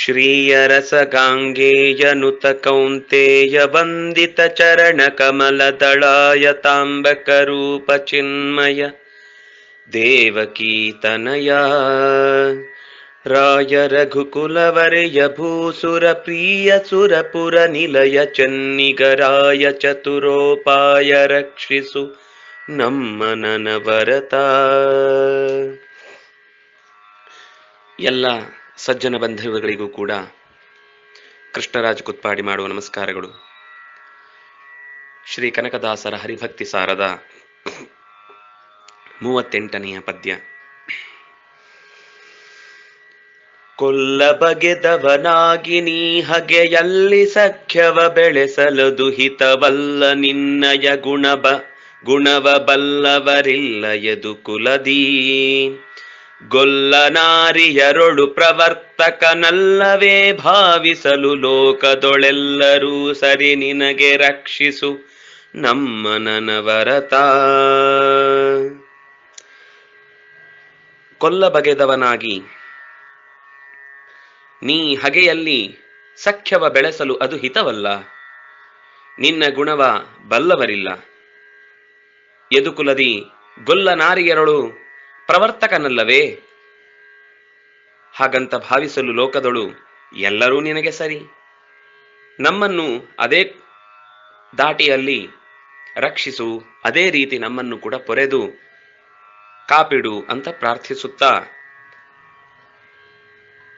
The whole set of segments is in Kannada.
श्रीयरसगाङ्गेयनुत कौन्तेय वन्दितचरणकमलदलाय ताम्बकरूपचिन्मय देवकीर्तनया राय रघुकुलवर्यभूसुरप्रियसुरपुरनिलय चन्निगराय चतुरोपाय रक्षिषु ನಮ್ಮ ನನವರತ ಎಲ್ಲ ಸಜ್ಜನ ಬಂಧುಗಳಿಗೂ ಕೂಡ ಕೃಷ್ಣರಾಜ ಕುತ್ಪಾಡಿ ಮಾಡುವ ನಮಸ್ಕಾರಗಳು. ಶ್ರೀ ಕನಕದಾಸರ ಹರಿಭಕ್ತಿ ಸಾರದ ಮೂವತ್ತೆಂಟನೆಯ ಪದ್ಯ. ಕೊಲ್ಲ ಬಗೆದವನಾಗಿ ನೀ ಹಗೆಯಲ್ಲಿ ಸಖ್ಯವ ಬೆಳೆಸಲು ದುಹಿತವಲ್ಲ ನಿನ್ನಯ ಗುಣಬ. ಗುಣವ ಬಲ್ಲವರಿಲ್ಲ ಎದು ಕುಲದೀ ಗೊಲ್ಲನಾರಿಯರೊಳು ಪ್ರವರ್ತಕನಲ್ಲವೇ ಭಾವಿಸಲು ಲೋಕದೊಳೆಲ್ಲರೂ ಸರಿ ನಿನಗೆ ರಕ್ಷಿಸು ನಮ್ಮ ನನವರತ ಕೊಲ್ಲ ಬಗೆದವನಾಗಿ, ನೀ ಹಗೆಯಲ್ಲಿ ಸಖ್ಯವ ಬೆಳೆಸಲು ಅದು ಹಿತವಲ್ಲ. ನಿನ್ನ ಗುಣವ ಬಲ್ಲವರಿಲ್ಲ. ಎದುಕುಲದಿ ಗೊಲ್ಲ ನಾರಿಯರಳು ಪ್ರವರ್ತಕನಲ್ಲವೇ? ಹಾಗಂತ ಭಾವಿಸಲು ಲೋಕದಳು ಎಲ್ಲರೂ ನಿನಗೆ ಸರಿ. ನಮ್ಮನ್ನು ಅದೇ ದಾಟಿಯಲ್ಲಿ ರಕ್ಷಿಸು, ಅದೇ ರೀತಿ ನಮ್ಮನ್ನು ಕೂಡ ಪೊರೆದು ಕಾಪಿಡು ಅಂತ ಪ್ರಾರ್ಥಿಸುತ್ತಾ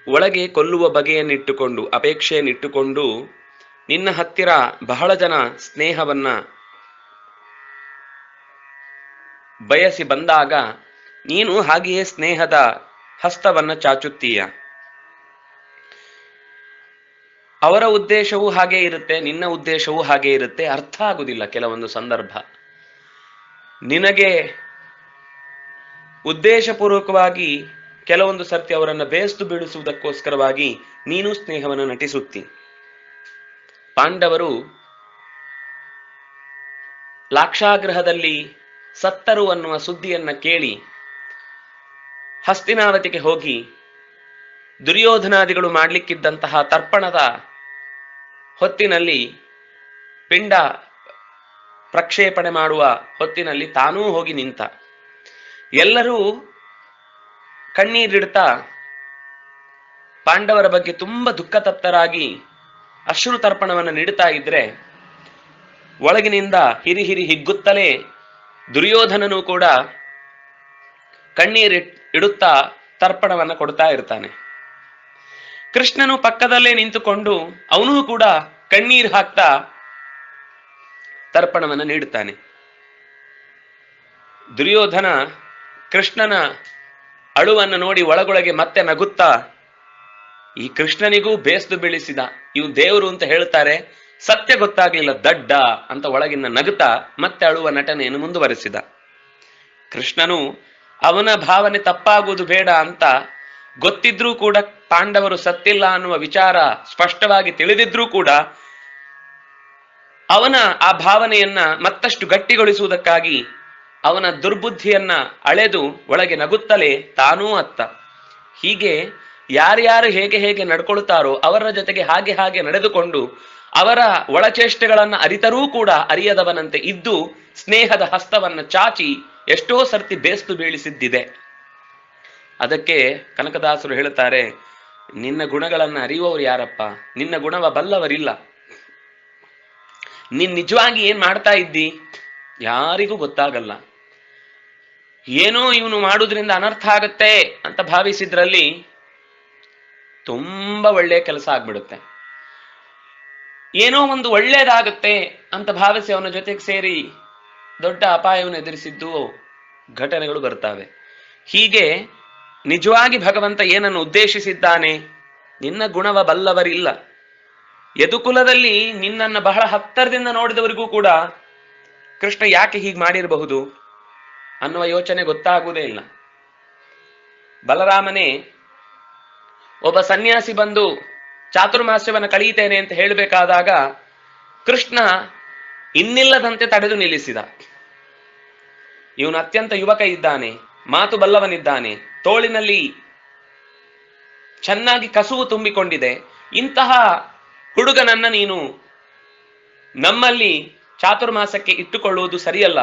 ಒಳಗೆ ಕೊಲ್ಲುವ ಬಗೆಯನ್ನಿಟ್ಟುಕೊಂಡು, ಅಪೇಕ್ಷೆಯನ್ನಿಟ್ಟುಕೊಂಡು ನಿನ್ನ ಹತ್ತಿರ ಬಹಳ ಜನ ಸ್ನೇಹವನ್ನ ಬಯಸಿ ಬಂದಾಗ, ನೀನು ಹಾಗೆಯೇ ಸ್ನೇಹದ ಹಸ್ತವನ್ನ ಚಾಚುತ್ತೀಯ. ಅವರ ಉದ್ದೇಶವೂ ಹಾಗೆ ಇರುತ್ತೆ, ನಿನ್ನ ಉದ್ದೇಶವೂ ಹಾಗೆ ಇರುತ್ತೆ, ಅರ್ಥ ಆಗುದಿಲ್ಲ ಕೆಲವೊಂದು ಸಂದರ್ಭ. ನಿನಗೆ ಉದ್ದೇಶಪೂರ್ವಕವಾಗಿ ಕೆಲವೊಂದು ಸರ್ತಿ ಅವರನ್ನು ಬೇಸ್ತು ಬೀಳಿಸುವುದಕ್ಕೋಸ್ಕರವಾಗಿ ನೀನು ಸ್ನೇಹವನ್ನು ನಟಿಸುತ್ತಿ. ಪಾಂಡವರು ಲಾಕ್ಷಾಗ್ರಹದಲ್ಲಿ ಸತ್ತರು ಅನ್ನುವ ಸುದ್ದಿಯನ್ನ ಕೇಳಿ ಹಸ್ತಿನಾವತಿಗೆ ಹೋಗಿ ದುರ್ಯೋಧನಾದಿಗಳು ಮಾಡಲಿಕ್ಕಿದ್ದಂತಹ ತರ್ಪಣದ ಹೊತ್ತಿನಲ್ಲಿ ಪಿಂಡ ಪ್ರಕ್ಷೇಪಣೆ ಮಾಡುವ ಹೊತ್ತಿನಲ್ಲಿ ತಾನೂ ಹೋಗಿ ನಿಂತ. ಎಲ್ಲರೂ ಕಣ್ಣೀರಿಡ್ತಾ ಪಾಂಡವರ ಬಗ್ಗೆ ತುಂಬಾ ದುಃಖತಪ್ತರಾಗಿ ಅಶ್ರು ತರ್ಪಣವನ್ನು ನೀಡುತ್ತಾ ಇದ್ರೆ ಒಳಗಿನಿಂದ ಹಿರಿ ಹಿರಿ ಹಿಗ್ಗುತ್ತಲೇ ದುರ್ಯೋಧನನು ಕೂಡ ಕಣ್ಣೀರಿ ಇಡುತ್ತಾ ತರ್ಪಣವನ್ನ ಕೊಡ್ತಾ ಇರ್ತಾನೆ. ಕೃಷ್ಣನು ಪಕ್ಕದಲ್ಲೇ ನಿಂತುಕೊಂಡು ಅವನೂ ಕೂಡ ಕಣ್ಣೀರು ಹಾಕ್ತಾ ತರ್ಪಣವನ್ನ ನೀಡುತ್ತಾನೆ. ದುರ್ಯೋಧನ ಕೃಷ್ಣನ ಅಳುವನ್ನು ನೋಡಿ ಒಳಗೊಳಗೆ ಮತ್ತೆ ನಗುತ್ತಾ, ಈ ಕೃಷ್ಣನಿಗೂ ಬೇಸ್ದು ಬೀಳಿಸಿದ ಇವು ದೇವರು ಅಂತ ಹೇಳ್ತಾರೆ ಸತ್ಯ ಗೊತ್ತಾಗ್ಲಿಲ್ಲ, ದಡ್ಡ ಅಂತ ಒಳಗಿನ ನಗುತ್ತಾ ಮತ್ತೆ ಅಳುವ ನಟನೆಯನ್ನು ಮುಂದುವರೆಸಿದ. ಕೃಷ್ಣನು, ಅವನ ಭಾವನೆ ತಪ್ಪಾಗುವುದು ಬೇಡ ಅಂತ ಗೊತ್ತಿದ್ರೂ ಕೂಡ ಪಾಂಡವರು ಸತ್ತಿಲ್ಲ ಅನ್ನುವ ವಿಚಾರ ಸ್ಪಷ್ಟವಾಗಿ ತಿಳಿದಿದ್ರೂ ಕೂಡ ಅವನ ಆ ಭಾವನೆಯನ್ನ ಮತ್ತಷ್ಟು ಗಟ್ಟಿಗೊಳಿಸುವುದಕ್ಕಾಗಿ ಅವನ ದುರ್ಬುದ್ಧಿಯನ್ನ ಅಳೆದು ಒಳಗೆ ನಗುತ್ತಲೇ ತಾನೂ ಅತ್ತ. ಹೀಗೆ ಯಾರ್ಯಾರು ಹೇಗೆ ಹೇಗೆ ನಡ್ಕೊಳ್ತಾರೋ ಅವರ ಜೊತೆಗೆ ಹಾಗೆ ಹಾಗೆ ನಡೆದುಕೊಂಡು ಅವರ ಒಳಚೇಷ್ಟೆಗಳನ್ನು ಅರಿತರೂ ಕೂಡ ಅರಿಯದವನಂತೆ ಇದ್ದು ಸ್ನೇಹದ ಹಸ್ತವನ್ನ ಚಾಚಿ ಎಷ್ಟೋ ಸರ್ತಿ ಬೇಸ್ತು ಬೀಳಿಸಿದ್ದಿದೆ. ಅದಕ್ಕೆ ಕನಕದಾಸರು ಹೇಳುತ್ತಾರೆ, ನಿನ್ನ ಗುಣಗಳನ್ನ ಅರಿಯುವವರು ಯಾರಪ್ಪ? ನಿನ್ನ ಗುಣವ ಬಲ್ಲವರಿಲ್ಲ. ನೀನ್ ನಿಜವಾಗಿ ಏನ್ ಮಾಡ್ತಾ ಇದ್ದಿ? ಯಾರಿಗೂ ಗೊತ್ತಾಗಲ್ಲ. ಏನೋ ಇವನು ಮಾಡುವುದರಿಂದ ಅನರ್ಥ ಆಗತ್ತೆ ಅಂತ ಭಾವಿಸಿದ್ರಲ್ಲಿ ತುಂಬಾ ಒಳ್ಳೆಯ ಕೆಲಸ ಆಗ್ಬಿಡುತ್ತೆ. ಏನೋ ಒಂದು ಒಳ್ಳೇದಾಗತ್ತೆ ಅಂತ ಭಾವಿಸಿ ಅವನ ಜೊತೆಗೆ ಸೇರಿ ದೊಡ್ಡ ಅಪಾಯವನ್ನು ಎದುರಿಸಿದ್ದು ಘಟನೆಗಳು ಬರ್ತವೆ ಹೀಗೆ ನಿಜವಾಗಿ ಭಗವಂತ ಏನನ್ನು ಉದ್ದೇಶಿಸಿದ್ದಾನೆ? ನಿನ್ನ ಗುಣವ ಬಲ್ಲವರಿಲ್ಲ. ಯದುಕುಲದಲ್ಲಿ ನಿನ್ನನ್ನು ಬಹಳ ಹತ್ತರದಿಂದ ನೋಡಿದವರಿಗೂ ಕೂಡ ಕೃಷ್ಣ ಯಾಕೆ ಹೀಗೆ ಮಾಡಿರಬಹುದು ಅನ್ನುವ ಯೋಚನೆ ಗೊತ್ತಾಗುವುದೇ ಇಲ್ಲ. ಬಲರಾಮನೇ ಒಬ್ಬ ಸನ್ಯಾಸಿ ಬಂದು ಚಾತುರ್ಮಾಸ್ಯವನ್ನು ಕಳೀತೇನೆ ಅಂತ ಹೇಳಬೇಕಾದಾಗ ಕೃಷ್ಣ ಇನ್ನಿಲ್ಲದಂತೆ ತಡೆದು ನಿಲ್ಲಿಸಿದ. ಇವನು ಅತ್ಯಂತ ಯುವಕ ಇದ್ದಾನೆ, ಮಾತು ಬಲ್ಲವನಿದ್ದಾನೆ, ತೋಳಿನಲ್ಲಿ ಚೆನ್ನಾಗಿ ಕಸುವು ತುಂಬಿಕೊಂಡಿದೆ. ಇಂತಹ ಹುಡುಗನನ್ನ ನೀನು ನಮ್ಮಲ್ಲಿ ಚಾತುರ್ಮಾಸಕ್ಕೆ ಇಟ್ಟುಕೊಳ್ಳುವುದು ಸರಿಯಲ್ಲ.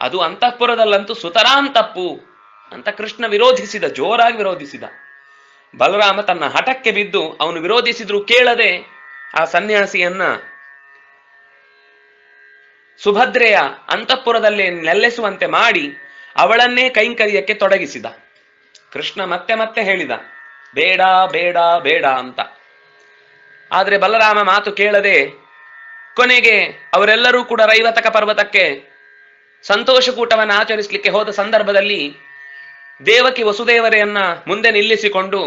ಅದು ಅಂತಃಪುರದಲ್ಲಂತೂ ಸುತರಾಂ ತಪ್ಪು ಅಂತ ಕೃಷ್ಣ ವಿರೋಧಿಸಿದ, ಜೋರಾಗಿ ವಿರೋಧಿಸಿದ. ಬಲರಾಮ ತನ್ನ ಹಠಕ್ಕೆ ಬಿದ್ದು ಅವನು ವಿರೋಧಿಸಿದ್ರು ಕೇಳದೆ ಆ ಸನ್ಯಾಸಿಯನ್ನ ಸುಭದ್ರೆಯ ಅಂತಃಪುರದಲ್ಲಿ ನೆಲೆಸುವಂತೆ ಮಾಡಿ ಅವಳನ್ನೇ ಕೈಂಕರ್ಯಕ್ಕೆ ತೊಡಗಿಸಿದ. ಕೃಷ್ಣ ಮತ್ತೆ ಮತ್ತೆ ಹೇಳಿದ, ಬೇಡ ಬೇಡ ಬೇಡ ಅಂತ. ಆದ್ರೆ ಬಲರಾಮ ಮಾತು ಕೇಳದೆ ಕೊನೆಗೆ ಅವರೆಲ್ಲರೂ ಕೂಡ ರೈವತಕ ಪರ್ವತಕ್ಕೆ ಸಂತೋಷಕೂಟವನ್ನು ಆಚರಿಸಲಿಕ್ಕೆ ಹೋದ ಸಂದರ್ಭದಲ್ಲಿ ದೇವಕಿ ವಸುದೇವರೆಯನ್ನ ಮುಂದೆ ನಿಲ್ಲಿಸಿಕೊಂಡು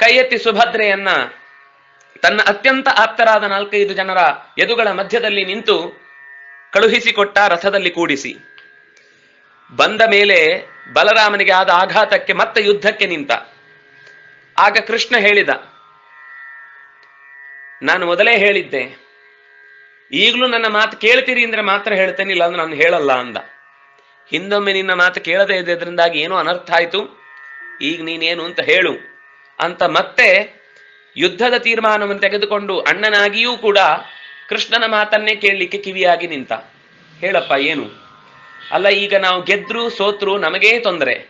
ಕೈ ಸುಭದ್ರೆಯನ್ನ ತನ್ನ ಅತ್ಯಂತ ಆಪ್ತರಾದ ನಾಲ್ಕೈದು ಜನರ ಎದುಗಳ ಮಧ್ಯದಲ್ಲಿ ನಿಂತು ಕಳುಹಿಸಿಕೊಟ್ಟ ರಥದಲ್ಲಿ ಕೂಡಿಸಿ. ಬಂದ ಮೇಲೆ ಬಲರಾಮನಿಗೆ ಆದ ಆಘಾತಕ್ಕೆ ಮತ್ತೆ ಯುದ್ಧಕ್ಕೆ ನಿಂತ. ಆಗ ಕೃಷ್ಣ ಹೇಳಿದ, ನಾನು ಮೊದಲೇ ಹೇಳಿದ್ದೆ. ಈಗಲೂ ನನ್ನ ಮಾತು ಕೇಳ್ತೀರಿ ಅಂದ್ರೆ ಮಾತ್ರ ಹೇಳ್ತೇನೆ ಇಲ್ಲ ಅಂದ್ರೆ ನಾನು ಹೇಳಲ್ಲ ಅಂದ. ಹಿಂದೊಮ್ಮೆ ನಿನ್ನ ಮಾತು ಕೇಳದೇ ಇದ್ದರಿಂದಾಗಿ ಏನೋ ಅನರ್ಥ ಆಯ್ತು. ಈಗ ನೀನೇನು ಅಂತ ಹೇಳು. ಅಂತ ಮತ್ತೆ ಯುದ್ಧದ ತೀರ್ಮಾನವನ್ನು ತೆಗೆದುಕೊಂಡು ಅಣ್ಣನಾಗಿಯೂ ಕೂಡ ಕೃಷ್ಣನ ಮಾತನ್ನೇ ಕೇಳಲಿಕ್ಕೆ ಕಿವಿಯಾಗಿ ನಿಂತ. ಹೇಳಪ್ಪ, ಏನು? ಅಲ್ಲ, ಈಗ ನಾವು ಗೆದ್ರು ಸೋತ್ರು ನಮಗೇ ತೊಂದರೆ.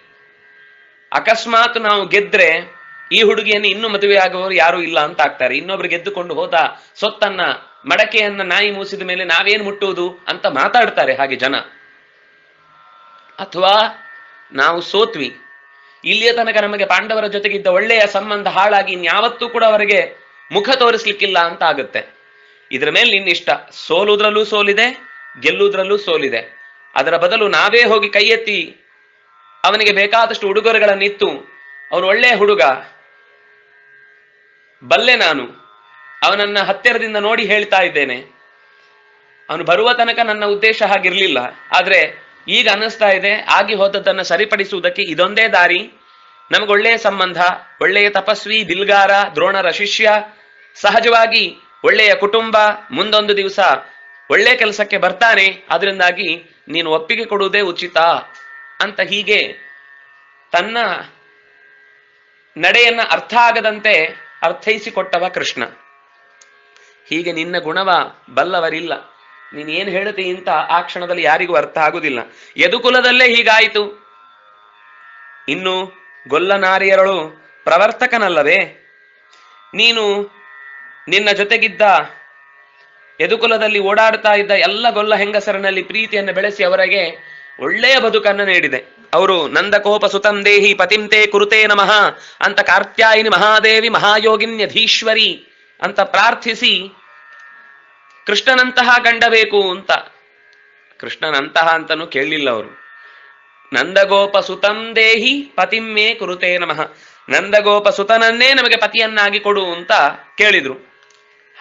ಅಕಸ್ಮಾತ್ ನಾವು ಗೆದ್ರೆ ಈ ಹುಡುಗಿಯನ್ನು ಇನ್ನೂ ಮದುವೆ ಆಗುವವರು ಯಾರು ಇಲ್ಲ ಅಂತ ಆಗ್ತಾರೆ. ಇನ್ನೊಬ್ರು ಗೆದ್ದುಕೊಂಡು ಹೋದ ಸೊತ್ತನ್ನ, ಮಡಕೆಯನ್ನ ನಾಯಿ ಮೂಸಿದ ಮೇಲೆ ನಾವೇನ್ ಮುಟ್ಟುವುದು ಅಂತ ಮಾತಾಡ್ತಾರೆ ಹಾಗೆ ಜನ. ಅಥವಾ ನಾವು ಸೋತ್ವಿ. ಇಲ್ಲಿಯ ತನಕ ನಮಗೆ ಪಾಂಡವರ ಜೊತೆಗಿದ್ದ ಒಳ್ಳೆಯ ಸಂಬಂಧ ಹಾಳಾಗಿ ಇನ್ಯಾವತ್ತೂ ಕೂಡ ಅವರಿಗೆ ಮುಖ ತೋರಿಸ್ಲಿಕ್ಕಿಲ್ಲ ಅಂತ ಆಗುತ್ತೆ. ಇದರ ಮೇಲೆ ನಿನ್ನಿಷ್ಟ ಸೋಲುದ್ರಲ್ಲೂ ಸೋಲಿದೆ ಗೆಲ್ಲುವುದ್ರಲ್ಲೂ ಸೋಲಿದೆ. ಅದರ ಬದಲು ನಾವೇ ಹೋಗಿ ಕೈ ಎತ್ತಿ ಅವನಿಗೆ ಬೇಕಾದಷ್ಟು ಉಡುಗೊರೆಗಳನ್ನಿತ್ತು. ಅವನು ಒಳ್ಳೆಯ ಹುಡುಗ. ಬಲ್ಲೆ ನಾನು. ಅವನನ್ನ ಹತ್ತಿರದಿಂದ ನೋಡಿ ಹೇಳ್ತಾ ಇದ್ದೇನೆ. ಅವನು ಬರುವ ತನಕ ನನ್ನ ಉದ್ದೇಶ ಹಾಗಿರ್ಲಿಲ್ಲ. ಆದ್ರೆ ಈಗ ಅನ್ನಿಸ್ತಾ ಇದೆ, ಆಗಿ ಹೋದದ್ದನ್ನು ಸರಿಪಡಿಸುವುದಕ್ಕೆ ಇದೊಂದೇ ದಾರಿ. ನಮಗೊಳ್ಳೆಯ ಸಂಬಂಧ, ಒಳ್ಳೆಯ ತಪಸ್ವಿ, ದಿಲ್ಗಾರ, ದ್ರೋಣರ ಶಿಷ್ಯ, ಸಹಜವಾಗಿ ಒಳ್ಳೆಯ ಕುಟುಂಬ, ಮುಂದೊಂದು ದಿವಸ ಒಳ್ಳೆ ಕೆಲಸಕ್ಕೆ ಬರ್ತಾನೆ ಅದರಿಂದಾಗಿ ನೀನು ಒಪ್ಪಿಗೆ ಕೊಡುವುದೇ ಉಚಿತ ಅಂತ ಹೀಗೆ ತನ್ನ ನಡೆಯನ್ನ ಅರ್ಥ ಆಗದಂತೆ ಅರ್ಥೈಸಿಕೊಟ್ಟವ ಕೃಷ್ಣ. ಹೀಗೆ ನಿನ್ನ ಗುಣವ ಬಲ್ಲವರಿಲ್ಲ. ನೀನ್ ಏನ್ ಹೇಳುತ್ತೆ ಇಂತ ಆ ಕ್ಷಣದಲ್ಲಿ ಯಾರಿಗೂ ಅರ್ಥ ಆಗುದಿಲ್ಲ. ಯದುಕುಲದಲ್ಲೇ ಹೀಗಾಯಿತು. ಇನ್ನು ಗೊಲ್ಲನಾರಿಯರಳು ಪ್ರವರ್ತಕನಲ್ಲವೇ? ನೀನು ನಿನ್ನ ಜೊತೆಗಿದ್ದ ಯದುಕುಲದಲ್ಲಿ ಓಡಾಡ್ತಾ ಇದ್ದ ಎಲ್ಲ ಗೊಲ್ಲ ಹೆಂಗಸರನಲ್ಲಿ ಪ್ರೀತಿಯನ್ನು ಬೆಳೆಸಿ ಅವರಿಗೆ ಒಳ್ಳೆಯ ಬದುಕನ್ನು ನೀಡಿದೆ. ಅವರು ನಂದಕೋಪ ಸುತಂ ದೇಹಿ ಪತಿಂತೆ ಕುರುತೆ ನಮಃ ಅಂತ ಕಾರ್ತ್ಯಾಯಿನಿ ಮಹಾದೇವಿ ಮಹಾಯೋಗಿನ್ಯಧೀಶ್ವರಿ ಅಂತ ಪ್ರಾರ್ಥಿಸಿ ಕೃಷ್ಣನಂತಹ ಗಂಡ ಬೇಕು ಅಂತ. ಕೃಷ್ಣನಂತಹ ಅಂತನೂ ಕೇಳಲಿಲ್ಲ ಅವರು. ನಂದಗೋಪ ಸುತಂ ದೇಹಿ ಪತಿಮ್ಮೇ ಕುರುತೆ ನಮಃ. ನಂದಗೋಪ ಸುತನನ್ನೇ ನಮಗೆ ಪತಿಯನ್ನಾಗಿ ಕೊಡು ಅಂತ ಕೇಳಿದ್ರು.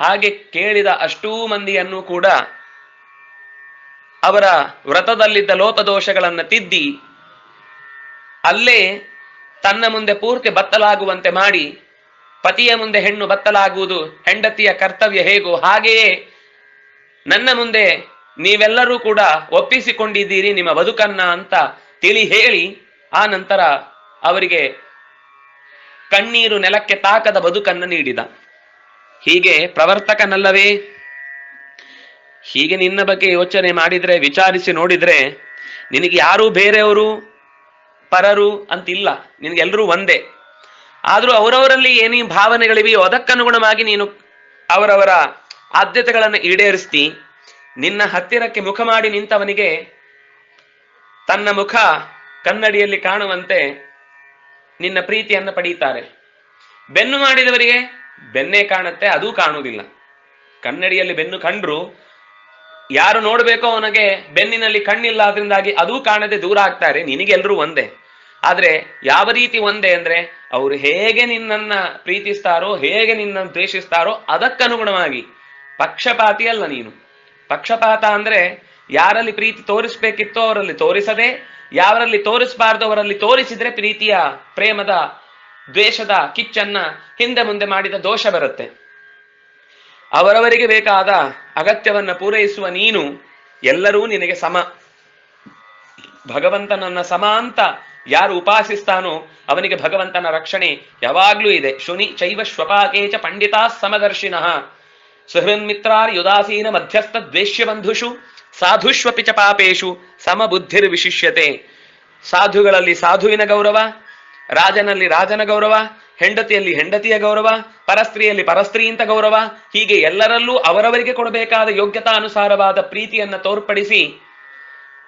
ಹಾಗೆ ಕೇಳಿದ ಅಷ್ಟೂ ಮಂದಿಯನ್ನು ಕೂಡ ಅವರ ವ್ರತದಲ್ಲಿದ್ದ ಲೋಪದೋಷಗಳನ್ನ ತಿದ್ದಿ, ಅಲ್ಲೇ ತನ್ನ ಮುಂದೆ ಪೂರ್ತಿ ಬತ್ತಲಾಗುವಂತೆ ಮಾಡಿ, ಪತಿಯ ಮುಂದೆ ಹೆಣ್ಣು ಬತ್ತಲಾಗುವುದು, ಹೆಂಡತಿಯ ಕರ್ತವ್ಯ ಹೇಗೋ ಹಾಗೆಯೇ ನನ್ನ ಮುಂದೆ ನೀವೆಲ್ಲರೂ ಕೂಡ ಒಪ್ಪಿಸಿಕೊಂಡಿದ್ದೀರಿ ನಿಮ್ಮ ಬದುಕನ್ನ ಅಂತ ತಿಳಿ ಹೇಳಿ, ಆ ನಂತರ ಅವರಿಗೆ ಕಣ್ಣೀರು ನೆಲಕ್ಕೆ ತಾಕದ ಬದುಕನ್ನ ನೀಡಿದ. ಹೀಗೆ ಪ್ರವರ್ತಕನಲ್ಲವೇ, ಹೀಗೆ ನಿನ್ನ ಬಗ್ಗೆ ಯೋಚನೆ ಮಾಡಿದ್ರೆ, ವಿಚಾರಿಸಿ ನೋಡಿದ್ರೆ, ನಿನಗೆ ಯಾರೂ ಬೇರೆಯವರು ಪರರು ಅಂತಿಲ್ಲ ನಿನಗೆಲ್ಲರೂ ಒಂದೇ. ಆದರೂ ಅವರವರಲ್ಲಿ ಏನೇ ಭಾವನೆಗಳಿವೆಯೋ ಅದಕ್ಕನುಗುಣವಾಗಿ ನೀನು ಅವರವರ ಆದ್ಯತೆಗಳನ್ನು ಈಡೇರಿಸ್ತಿ, ನಿನ್ನ ಹತ್ತಿರಕ್ಕೆ ಮುಖ ಮಾಡಿ ನಿಂತವನಿಗೆ ತನ್ನ ಮುಖ ಕನ್ನಡಿಯಲ್ಲಿ ಕಾಣುವಂತೆ ನಿನ್ನ ಪ್ರೀತಿಯನ್ನು ಪಡೀತಾರೆ. ಬೆನ್ನು ಮಾಡಿದವರಿಗೆ ಬೆನ್ನೇ ಕಾಣುತ್ತೆ, ಅದೂ ಕಾಣುವುದಿಲ್ಲ. ಕನ್ನಡಿಯಲ್ಲಿ ಬೆನ್ನು ಕಂಡ್ರು ಯಾರು ನೋಡ್ಬೇಕೋ ಅವನಿಗೆ ಬೆನ್ನಿನಲ್ಲಿ ಕಣ್ಣಿಲ್ಲ ಅದರಿಂದಾಗಿ ಅದೂ ಕಾಣದೆ ದೂರ ಆಗ್ತಾರೆ ನಿನಗೆಲ್ಲರೂ ಒಂದೇ. ಆದ್ರೆ ಯಾವ ರೀತಿ ಒಂದೇ ಅಂದ್ರೆ ಅವರು ಹೇಗೆ ನಿನ್ನನ್ನ ಪ್ರೀತಿಸ್ತಾರೋ, ಹೇಗೆ ನಿನ್ನನ್ನು ದ್ವೇಷಿಸ್ತಾರೋ ಅದಕ್ಕನುಗುಣವಾಗಿ ಪಕ್ಷಪಾತಿ ಅಲ್ಲ ನೀನು. ಪಕ್ಷಪಾತ ಅಂದ್ರೆ ಯಾರಲ್ಲಿ ಪ್ರೀತಿ ತೋರಿಸ್ಬೇಕಿತ್ತೋ ಅವರಲ್ಲಿ ತೋರಿಸದೆ ಯಾರಲ್ಲಿ ತೋರಿಸಬಾರ್ದು ಅವರಲ್ಲಿ ತೋರಿಸಿದ್ರೆ ಪ್ರೀತಿಯ ಪ್ರೇಮದ ದ್ವೇಷದ ಕಿಚ್ಚನ್ನ ಹಿಂದೆ ಮುಂದೆ ಮಾಡಿದ ದೋಷ ಬರುತ್ತೆ. ಅವರವರಿಗೆ ಬೇಕಾದ ಅಗತ್ಯವನ್ನ ಪೂರೈಸುವ ನೀನು ಎಲ್ಲರೂ ನಿನಗೆ ಸಮ. ಭಗವಂತನನ್ನ ಸಮ ಅಂತ ಯಾರು ಉಪಾಸಿಸ್ತಾನೋ ಅವನಿಗೆ ಭಗವಂತನ ರಕ್ಷಣೆ ಯಾವಾಗ್ಲೂ ಇದೆ. ಶುನಿ ಚೈವ ಶ್ವಪಾಕೇಚ ಪಂಡಿತಾ ಸಮದರ್ಶಿನಃ ಸುಹೃನ್ಮಿತ್ರಾರ್ ಯುದಾಸೀನ ಮಧ್ಯಸ್ಥ ದ್ವೇಷ್ಯ ಬಂಧುಷು ಸಾಧುಷ್ವಪಿ ಚ ಪಾಪೇಶು ಸಮಬುದ್ಧಿರ್ ವಿಶಿಷ್ಯತೆ ಸಾಧುಗಳಲ್ಲಿ ಸಾಧುವಿನ ಗೌರವ, ರಾಜನಲ್ಲಿ ರಾಜನ ಗೌರವ, ಹೆಂಡತಿಯಲ್ಲಿ ಹೆಂಡತಿಯ ಗೌರವ, ಪರಸ್ತ್ರೀಯಲ್ಲಿ ಪರಸ್ತ್ರೀ ಅಂತ ಗೌರವ, ಹೀಗೆ ಎಲ್ಲರಲ್ಲೂ ಅವರವರಿಗೆ ಕೊಡಬೇಕಾದ ಯೋಗ್ಯತಾ ಅನುಸಾರವಾದ ಪ್ರೀತಿಯನ್ನ ತೋರ್ಪಡಿಸಿ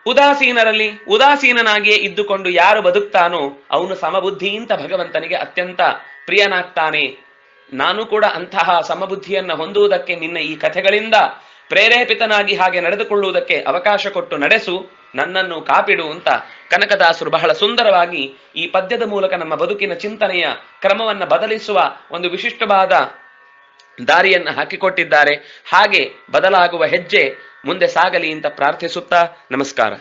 ಉದಾಸೀನರಲ್ಲಿ ಉದಾಸೀನನಾಗಿಯೇ ಇದ್ದುಕೊಂಡು ಯಾರು ಬದುಕ್ತಾನೋ ಅವನು ಸಮಬುದ್ಧಿ ಅಂತ ಭಗವಂತನಿಗೆ ಅತ್ಯಂತ ಪ್ರಿಯನಾಗ್ತಾನೆ. ನಾನು ಕೂಡ ಅಂತಹ ಸಮಬುದ್ಧಿಯನ್ನ ಹೊಂದುವುದಕ್ಕೆ ನಿನ್ನ ಈ ಕಥೆಗಳಿಂದ ಪ್ರೇರೇಪಿತನಾಗಿ ಹಾಗೆ ನಡೆದುಕೊಳ್ಳುವುದಕ್ಕೆ ಅವಕಾಶ ಕೊಟ್ಟು ನಡೆಸು, ನನ್ನನ್ನು ಕಾಪಿಡು ಅಂತ ಕನಕದಾಸರು ಬಹಳ ಸುಂದರವಾಗಿ ಈ ಪದ್ಯದ ಮೂಲಕ ನಮ್ಮ ಬದುಕಿನ ಚಿಂತನೆಯ ಕ್ರಮವನ್ನ ಬದಲಿಸುವ ಒಂದು ವಿಶಿಷ್ಟವಾದ ದಾರಿಯನ್ನ ಹಾಕಿಕೊಟ್ಟಿದ್ದಾರೆ. ಹಾಗೆ ಬದಲಾಗುವ ಹೆಜ್ಜೆ ಮುಂದೆ ಸಾಗಲಿ ಅಂತ ಪ್ರಾರ್ಥಿಸುತ್ತಾ ನಮಸ್ಕಾರ.